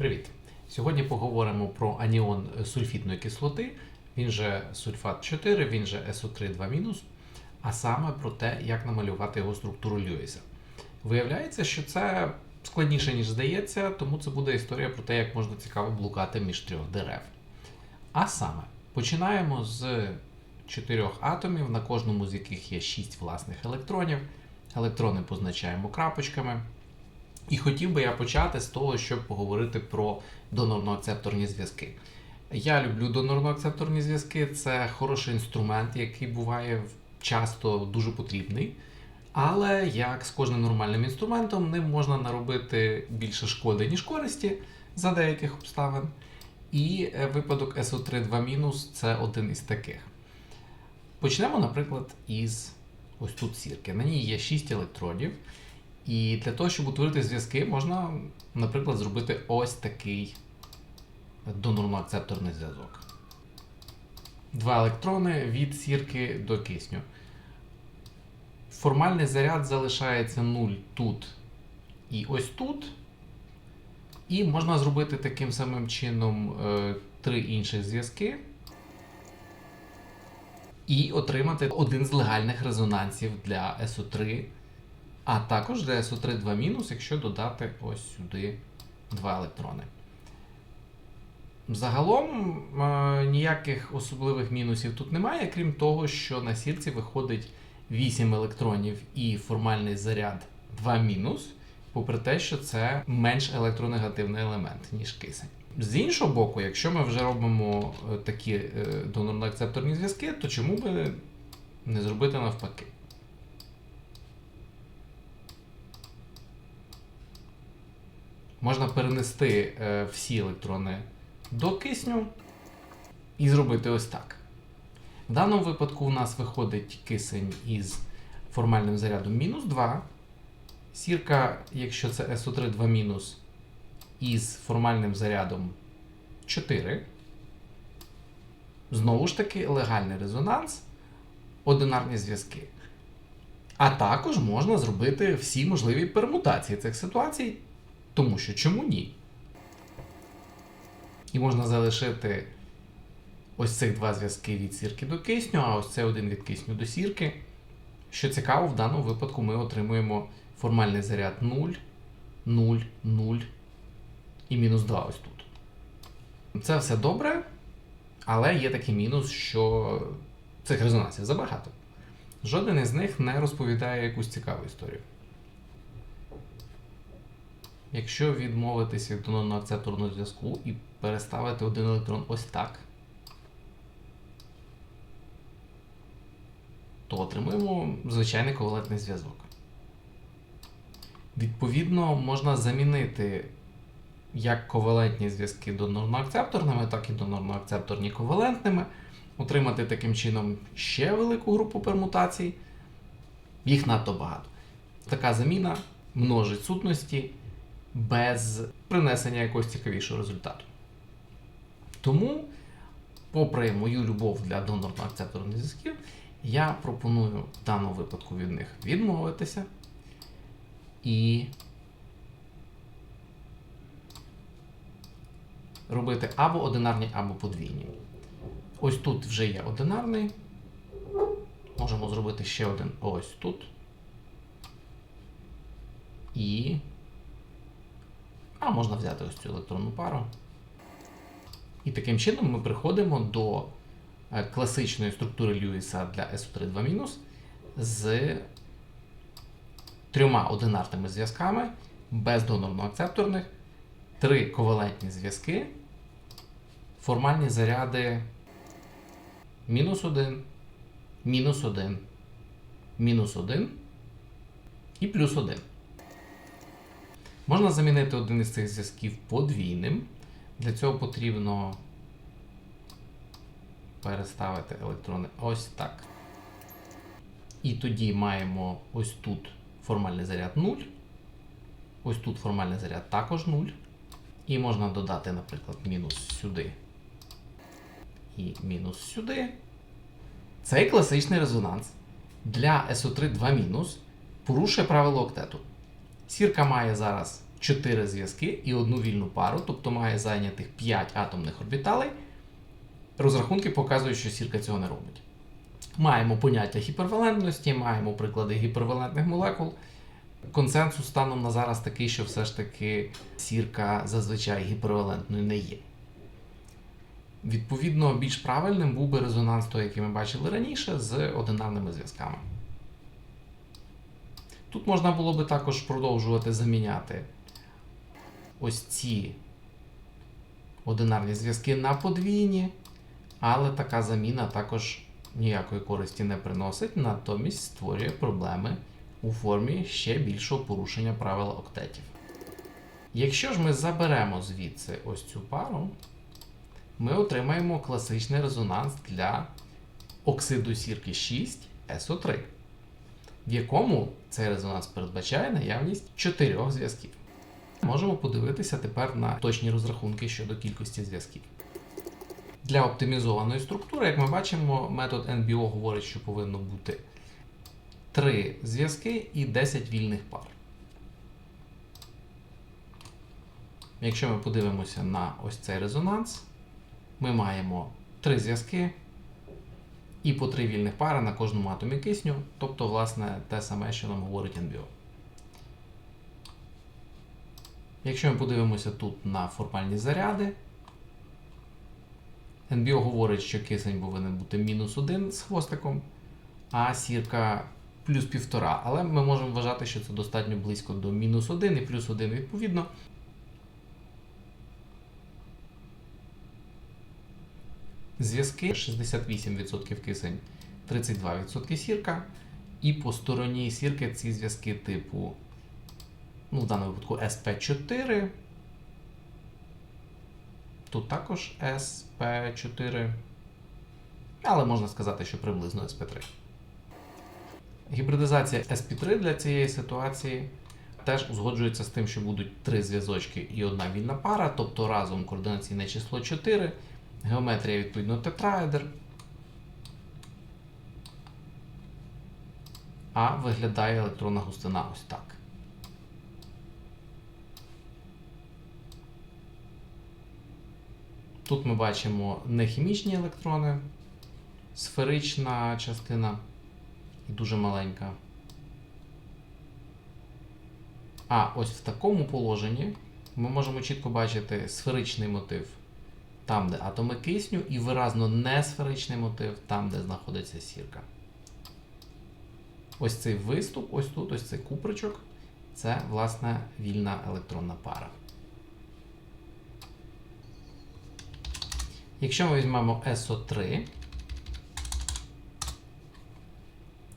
Привіт! Сьогодні поговоримо про аніон сульфітної кислоти, він же сульфат 4, він же SO3 2 а саме про те, як намалювати його структуру Льюіса. Виявляється, що це складніше, ніж здається, тому це буде історія про те, як можна цікаво блукати між трьох дерев. А саме, починаємо з чотирьох атомів, на кожному з яких є 6 власних електронів. Електрони позначаємо крапочками. І хотів би я почати з того, щоб поговорити про донорно-акцепторні зв'язки. Я люблю донорно-акцепторні зв'язки, це хороший інструмент, який буває часто дуже потрібний. Але як з кожним нормальним інструментом, ним можна наробити більше шкоди, ніж користі за деяких обставин. І е, випадок SO3 2 це один із таких. Почнемо, наприклад, із ось тут сірки. На ній є 6 електродів. І для того, щоб утворити зв'язки, можна, наприклад, зробити ось такий донорно-акцепторний зв'язок. Два електрони від сірки до кисню. Формальний заряд залишається 0 тут і ось тут. І можна зробити таким самим чином е, три інших зв'язки. І отримати один з легальних резонансів для SO3 а також для SO3 2 мінус, якщо додати ось сюди два електрони. Загалом е, ніяких особливих мінусів тут немає, крім того, що на сірці виходить 8 електронів і формальний заряд 2 мінус, попри те, що це менш електронегативний елемент, ніж кисень. З іншого боку, якщо ми вже робимо е, такі е, донорно-акцепторні зв'язки, то чому би не зробити навпаки? Можна перенести е, всі електрони до кисню і зробити ось так. В даному випадку у нас виходить кисень із формальним зарядом мінус 2. Сірка, якщо це SO3 2 мінус, із формальним зарядом 4. Знову ж таки, легальний резонанс, одинарні зв'язки. А також можна зробити всі можливі пермутації цих ситуацій. Тому що чому ні? І можна залишити ось цих два зв'язки від сірки до кисню, а ось це один від кисню до сірки. Що цікаво, в даному випадку ми отримуємо формальний заряд 0, 0, 0 і мінус 2 ось тут. Це все добре, але є такий мінус, що цих резонансів забагато. Жоден із них не розповідає якусь цікаву історію. Якщо відмовитися від донорно-акцепторного зв'язку і переставити один електрон ось так, то отримуємо звичайний ковалентний зв'язок. Відповідно, можна замінити як ковалентні зв'язки донорно-акцепторними, так і донорно-акцепторні ковалентними, отримати таким чином ще велику групу пермутацій. Їх надто багато. Така заміна множить сутності без принесення якогось цікавішого результату. Тому, попри мою любов для донорно-акцепторних зв'язків, я пропоную в даному випадку від них відмовитися і робити або одинарні, або подвійні. Ось тут вже є одинарний. Можемо зробити ще один ось тут. І а можна взяти ось цю електронну пару. І таким чином ми приходимо до е, класичної структури Льюіса для SO3 2 з трьома одинарними зв'язками без донорно-акцепторних, три ковалентні зв'язки, формальні заряди мінус 1, мінус 1, мінус 1 і плюс 1. Можна замінити один із цих зв'язків подвійним. Для цього потрібно переставити електрони ось так. І тоді маємо ось тут формальний заряд 0. Ось тут формальний заряд також 0. І можна додати, наприклад, мінус сюди і мінус сюди. Цей класичний резонанс для SO3 2 порушує правило октету. Сірка має зараз 4 зв'язки і одну вільну пару, тобто має зайнятих 5 атомних орбіталей. Розрахунки показують, що сірка цього не робить. Маємо поняття гіпервалентності, маємо приклади гіпервалентних молекул. Консенсус станом на зараз такий, що все ж таки сірка зазвичай гіпервалентною не є. Відповідно, більш правильним був би резонанс той, який ми бачили раніше, з одинарними зв'язками. Тут можна було би також продовжувати заміняти ось ці одинарні зв'язки на подвійні, але така заміна також ніякої користі не приносить, натомість створює проблеми у формі ще більшого порушення правил октетів. Якщо ж ми заберемо звідси ось цю пару, ми отримаємо класичний резонанс для оксиду сірки 6 СО3, в якому цей резонанс передбачає наявність чотирьох зв'язків. Можемо подивитися тепер на точні розрахунки щодо кількості зв'язків. Для оптимізованої структури, як ми бачимо, метод NBO говорить, що повинно бути 3 зв'язки і 10 вільних пар. Якщо ми подивимося на ось цей резонанс, ми маємо 3 зв'язки і по 3 вільних пари на кожному атомі кисню, тобто, власне, те саме, що нам говорить NBO. Якщо ми подивимося тут на формальні заряди, NBO говорить, що кисень повинен бути мінус 1 з хвостиком, а сірка плюс 1,5. Але ми можемо вважати, що це достатньо близько до мінус 1 і плюс 1 відповідно. Зв'язки 68% кисень, 32% сірка. І по стороні сірки ці зв'язки типу, ну, в даному випадку SP4. Тут також SP4. Але можна сказати, що приблизно SP3. Гібридизація SP3 для цієї ситуації теж узгоджується з тим, що будуть три зв'язочки і одна вільна пара, тобто разом координаційне число 4, геометрія відповідно тетраедр. А виглядає електронна густина ось так. Тут ми бачимо нехімічні електрони, сферична частина і дуже маленька. А ось в такому положенні ми можемо чітко бачити сферичний мотив там, де атоми кисню, і виразно несферичний мотив там, де знаходиться сірка. Ось цей виступ, ось тут, ось цей купричок це, власне, вільна електронна пара. Якщо ми візьмемо SO3,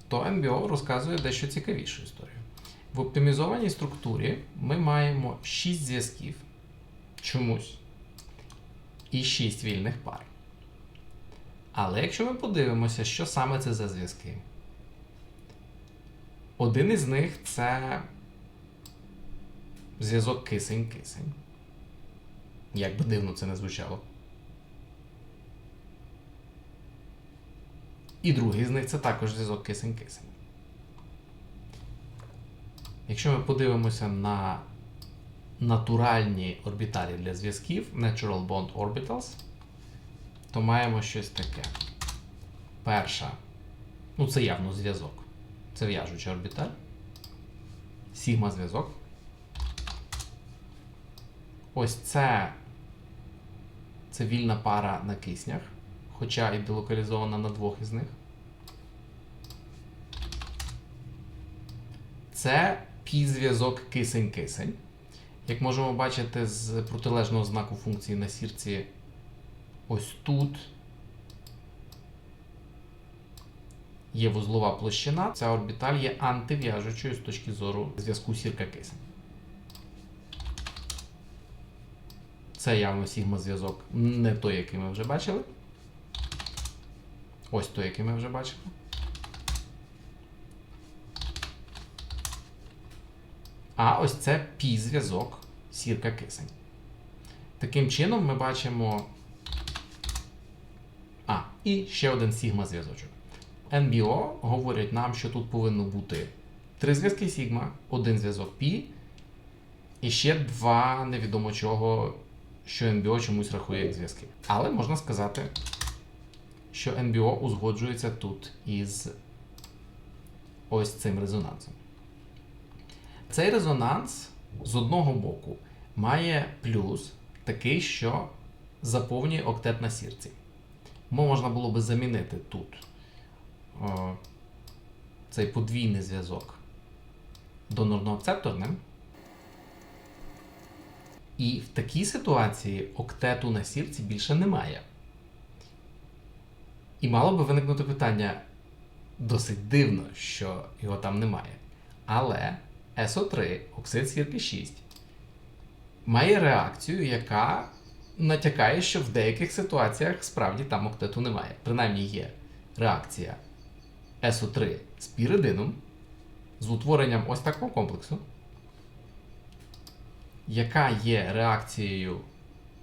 то NBO розказує дещо цікавішу історію. В оптимізованій структурі ми маємо 6 зв'язків чомусь і 6 вільних пар. Але якщо ми подивимося, що саме це за зв'язки, один із них це зв'язок кисень-кисень. Як би дивно це не звучало. І другий з них це також зв'язок кисень-кисень. Якщо ми подивимося на натуральні орбіталі для зв'язків, Natural Bond Orbitals, то маємо щось таке. Перша. Ну, це явно зв'язок. Це в'яжуча орбіталь. Сігма зв'язок. Ось це. Це вільна пара на киснях, хоча і делокалізована на двох із них. Це пі-зв'язок кисень-кисень. Як можемо бачити з протилежного знаку функції на сірці, ось тут є вузлова площина. Ця орбіталь є антив'яжучою з точки зору зв'язку сірка-кисень. Це явно сігма-зв'язок, не той, який ми вже бачили. Ось той, який ми вже бачили. А ось це пі-зв'язок сірка кисень. Таким чином ми бачимо. А, і ще один сігма зв'язочок. NBO говорять нам, що тут повинно бути три зв'язки сігма, один зв'язок пі І ще два невідомо чого, що НБО чомусь рахує як зв'язки. Але можна сказати, що НБО узгоджується тут із ось цим резонансом. Цей резонанс з одного боку має плюс такий, що заповнює октет на сірці. Можна було би замінити тут о, цей подвійний зв'язок донорно-акцепторним. І в такій ситуації октету на сірці більше немає. І мало би виникнути питання досить дивно, що його там немає. Але СО3, оксид сірки 6, має реакцію, яка натякає, що в деяких ситуаціях справді там октету немає. Принаймні є реакція СО3 з піридином, з утворенням ось такого комплексу, яка є реакцією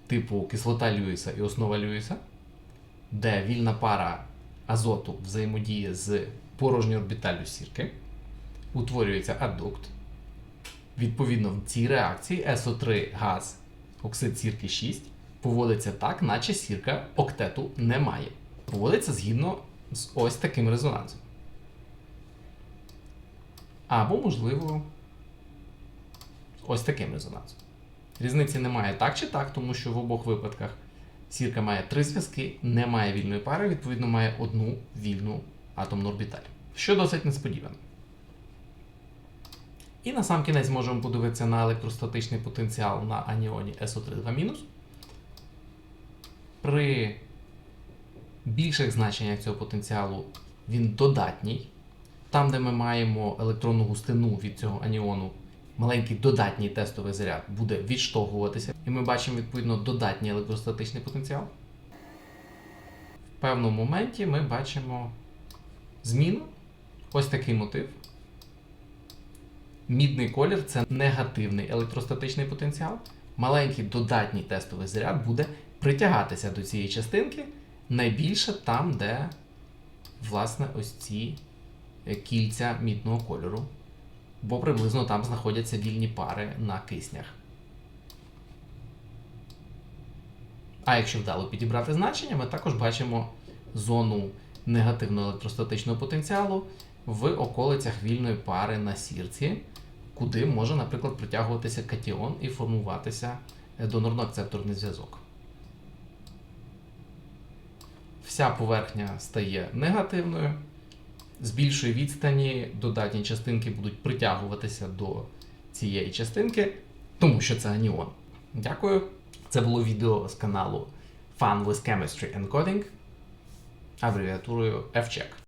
типу кислота Льюіса і основа Льюіса, де вільна пара азоту взаємодіє з порожньою орбіталлю сірки, утворюється аддукт. Відповідно, в цій реакції СО3 газ, оксид сірки 6, поводиться так, наче сірка октету не має. Поводиться згідно з ось таким резонансом. Або, можливо, ось таким резонансом. Різниці немає так чи так, тому що в обох випадках сірка має три зв'язки, не має вільної пари, відповідно, має одну вільну атомну орбіталь. Що досить несподівано. І на сам кінець можемо подивитися на електростатичний потенціал на аніоні СО3 При більших значеннях цього потенціалу він додатній. Там, де ми маємо електронну густину від цього аніону, маленький додатній тестовий заряд буде відштовхуватися, і ми бачимо відповідно додатній електростатичний потенціал. В певному моменті ми бачимо зміну. Ось такий мотив. Мідний колір це негативний електростатичний потенціал. Маленький додатній тестовий заряд буде притягатися до цієї частинки найбільше там, де, власне, ось ці е, кільця мідного кольору. Бо приблизно там знаходяться вільні пари на киснях. А якщо вдало підібрати значення, ми також бачимо зону негативного електростатичного потенціалу в околицях вільної пари на сірці, куди може, наприклад, притягуватися катіон і формуватися е, донорно-акцепторний зв'язок. Вся поверхня стає негативною. З більшої відстані додатні частинки будуть притягуватися до цієї частинки, тому що це аніон. Дякую. Це було відео з каналу Fun with Chemistry and Coding абревіатурою FCheck.